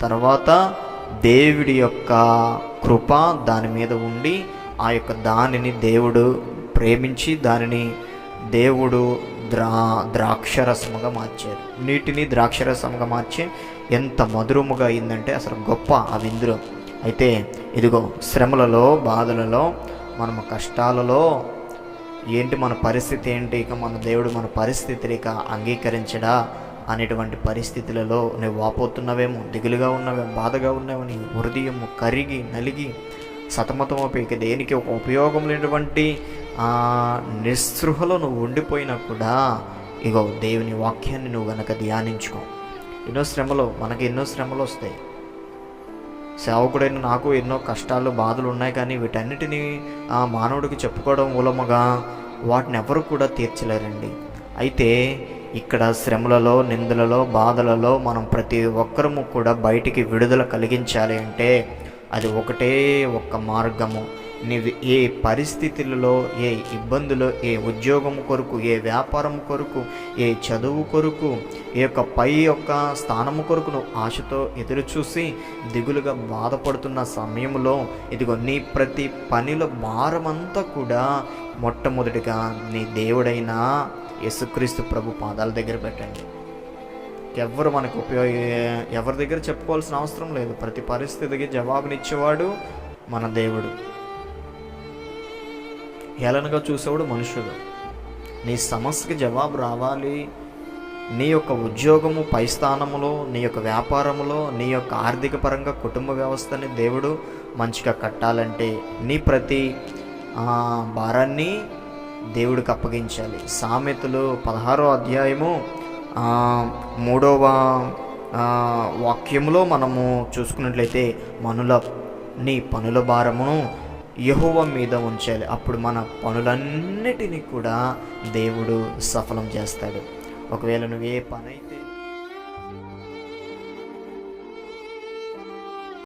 తర్వాత దేవుడి యొక్క కృప దాని మీద ఉండి ఆ యొక్క దానిని దేవుడు ప్రేమించి దానిని దేవుడు ద్రా ద్రాక్షరసముగా మార్చారు. నీటిని ద్రాక్షరసముగా మార్చి ఎంత మధురముగా అయిందంటే అసలు గొప్ప ఆ విందులో. అయితే ఇదిగో శ్రమలలో బాధలలో మన కష్టాలలో ఏంటి మన పరిస్థితి ఏంటి? ఇక మన దేవుడు మన పరిస్థితిని ఇక అంగీకరించడా? అనేటువంటి పరిస్థితులలో నువ్వు వాపోతున్నావేమో దిగులుగా ఉన్నావేమో బాధగా ఉన్నావేమో నీ హృదయము కరిగి నలిగి సతమతమైపోయి దేనికి ఒక ఉపయోగం లేనటువంటి నిస్పృహలో నువ్వు ఉండిపోయినా కూడా ఇగో దేవుని వాక్యాన్ని నువ్వు గనక ధ్యానించుకో. ఎన్నో శ్రమలు మనకి ఎన్నో శ్రమలు వస్తాయి. సేవకుడైన నాకు ఎన్నో కష్టాలు బాధలు ఉన్నాయి కానీ వీటన్నిటినీ ఆ మానవుడికి చెప్పుకోవడం మూలముగా వాటిని ఎవరు కూడా తీర్చలేరండి. అయితే ఇక్కడ శ్రమలలో నిందలలో బాధలలో మనం ప్రతి ఒక్కరము కూడా బయటికి విడుదల కలిగించాలి అంటే అది ఒకటే ఒక్క మార్గము. నీవు ఏ పరిస్థితులలో ఏ ఇబ్బందులో ఏ ఉద్యోగం కొరకు ఏ వ్యాపారం కొరకు ఏ చదువు కొరకు ఏ యొక్క పై యొక్క స్థానము కొరకు నువ్వు ఆశతో ఎదురు చూసి దిగులుగా బాధపడుతున్న సమయంలో ఇదిగో నీ ప్రతి పనిలో భారమంతా కూడా మొట్టమొదటిగా నీ దేవుడైన యేసుక్రీస్తు ప్రభు పాదాల దగ్గర పెట్టండి. ఎవరు మనకు ఉపయోగ ఎవరి దగ్గర చెప్పుకోవాల్సిన అవసరం లేదు. ప్రతి పరిస్థితికి జవాబునిచ్చేవాడు మన దేవుడు. హేళనగా చూసేవాడు మనుషుడు. నీ సమస్యకి జవాబు రావాలి. నీ యొక్క ఉద్యోగము పై స్థానములో నీ యొక్క వ్యాపారములో నీ యొక్క ఆర్థిక పరంగా కుటుంబ వ్యవస్థని దేవుడు మంచిగా కట్టాలంటే నీ ప్రతి భారాన్ని దేవుడికి అప్పగించాలి. సామెతలు పదహారో అధ్యాయము మూడవ వాక్యంలో వాక్యములో మనము చూసుకున్నట్లయితే మనుల నీ పనుల భారమును యహోవ మీద ఉంచాలి. అప్పుడు మన పనులన్నిటినీ కూడా దేవుడు సఫలం చేస్తాడు. ఒకవేళ నువ్వు ఏ పని అయితే